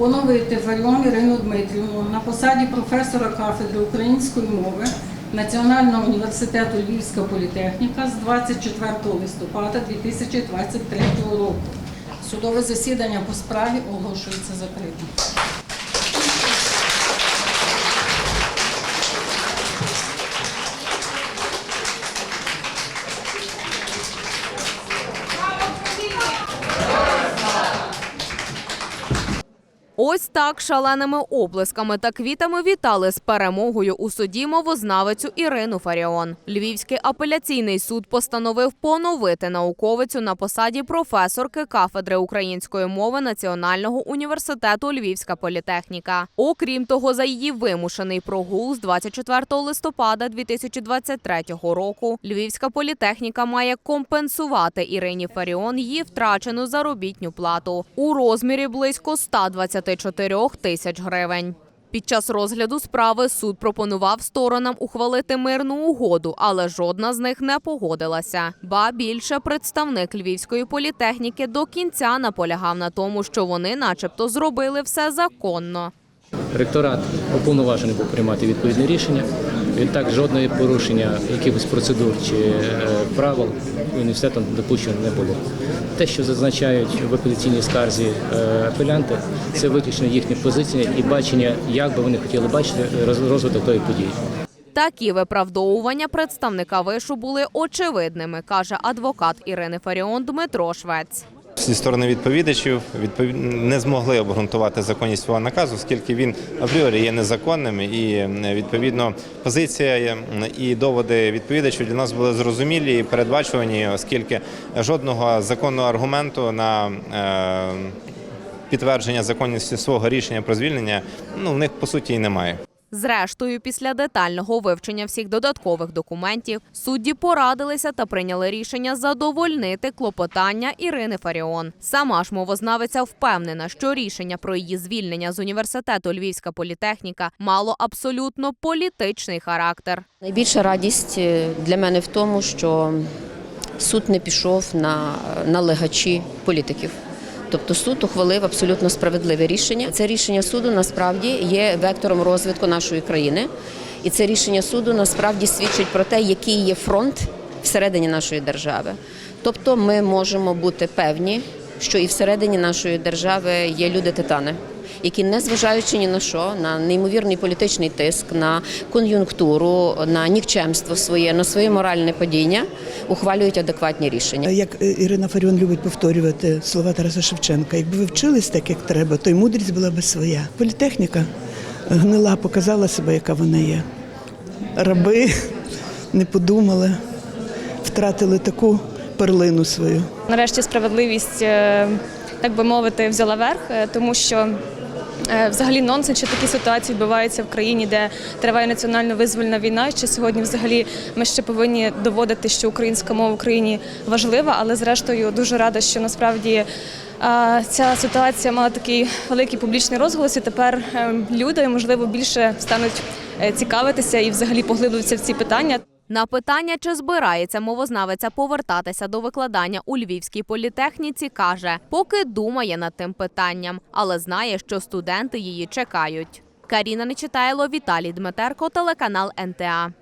поновити Варіон Ірину Дмитрівну на посаді професора кафедри української мови Національного університету Львівська політехніка з 24 листопада 2023 року. Судове засідання по справі оголошується закритим. Ось так шаленими оплесками та квітами вітали з перемогою у суді мовознавицю Ірину Фаріон. Львівський апеляційний суд постановив поновити науковицю на посаді професорки кафедри української мови Національного університету Львівська політехніка. Окрім того, за її вимушений прогул з 24 листопада 2023 року Львівська політехніка має компенсувати Ірині Фаріон її втрачену заробітню плату у розмірі близько 124 тисяч гривень. Під час розгляду справи суд пропонував сторонам ухвалити мирну угоду, але жодна з них не погодилася. Ба більше представник львівської політехніки до кінця наполягав на тому, що вони, начебто, зробили все законно. Ректорат уповноважений був приймати відповідне рішення. Відтак жодної порушення якихось процедур чи е, правил університетом допущено не було. Те, що зазначають в апеляційній скарзі е, апелянти, це виключно їхня позиція і бачення, як би вони хотіли бачити роз- розвиток тої події. Такі виправдовування представника вишу були очевидними, каже адвокат Ірини Фаріон Дмитро Швець. Зі сторони відповідачів відповід... не змогли обґрунтувати законність свого наказу, оскільки він апріорі є незаконним, і відповідно позиція і доводи відповідачів для нас були зрозумілі і передбачувані, оскільки жодного законного аргументу на е... підтвердження законності свого рішення про звільнення ну в них по суті і немає. Зрештою, після детального вивчення всіх додаткових документів, судді порадилися та прийняли рішення задовольнити клопотання Ірини Фаріон. Сама ж мовознавиця впевнена, що рішення про її звільнення з університету Львівська політехніка мало абсолютно політичний характер. Найбільша радість е, для мене в тому, що суд не пішов на налегачі політиків. Тобто суд ухвалив абсолютно справедливе рішення. Це рішення суду насправді є вектором розвитку нашої країни, і це рішення суду насправді свідчить про те, який є фронт всередині нашої держави. Тобто, ми можемо бути певні, що і всередині нашої держави є люди-титани, які, незважаючи ні на що, на неймовірний політичний тиск, на кон'юнктуру, на нікчемство своє, на своє моральне падіння, ухвалюють адекватні рішення. Як е, Ірина Фаріон любить повторювати слова Тараса Шевченка, якби ви вчились так, як треба, то й мудрість була би своя. Політехніка гнила, показала себе, яка вона є. Раби не подумали, втратили таку перлину свою. Нарешті справедливість, е, так би мовити, взяла верх, е, тому що е, взагалі нонсенс, що такі ситуації відбуваються в країні, де триває національно визвольна війна. Що сьогодні взагалі ми ще повинні доводити, що українська мова в Україні важлива, але зрештою дуже рада, що насправді. е, Ця ситуація мала такий великий публічний розголос, і тепер е, люди, можливо, більше стануть е, цікавитися і взагалі поглиблюватися в ці питання. На питання, чи збирається мовознавиця повертатися до викладання у львівській політехніці, каже, поки думає над тим питанням, але знає, що студенти її чекають. Каріна Нечитайло, Віталій Дмитерко, телеканал НТА.